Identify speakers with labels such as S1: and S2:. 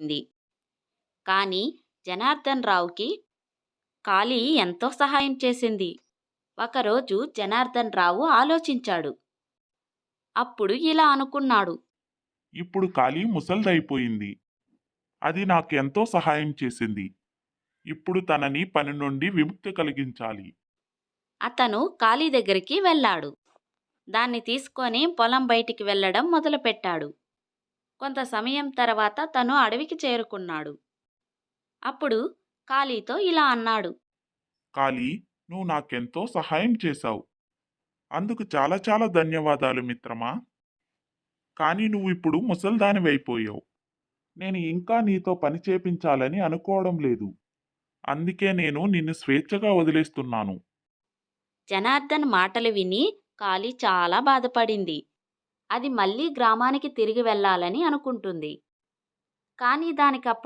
S1: ఉంది కానీ జనార్దన్ రావుకి కాళీ ఎంతో సహాయం చేసింది. ఒకరోజు జనార్దన్ రావు ఆలోచించాడు. అప్పుడు ఇలా అనుకున్నాడు.
S2: ఇప్పుడు ఖాళీ ముసల్దైపోయింది. అది నాకు ఎంతో సహాయం చేసింది. ఇప్పుడు తనని పని నుండి విముక్తి కలిగించాలి.
S1: అతను కాళీ దగ్గరికి వెళ్ళాడు. దాన్ని తీసుకొని పొలం బయటికి వెళ్ళడం మొదలుపెట్టాడు. కొంత సమయం తర్వాత తను అడవికి చేరుకున్నాడు. అప్పుడు కాళీతో ఇలా అన్నాడు.
S2: ఖాళీ నువ్వు నాకెంతో సహాయం చేశావు. అందుకు చాలా చాలా ధన్యవాదాలు మిత్రమా. కానీ నువ్వు ఇప్పుడు ముసల్దానివైపోయావు. నేను ఇంకా నీతో పని చేపించాలని అనుకోవడం లేదు. అందుకే నేను నిన్ను స్వేచ్ఛగా వదిలేస్తున్నాను.
S1: జనార్దన్ మాటలు విని కాళీ చాలా బాధపడింది. అది మళ్ళీ గ్రామానికి తిరిగి వెళ్ళాలని అనుకుంటుంది. కానీ దానికప్పుడు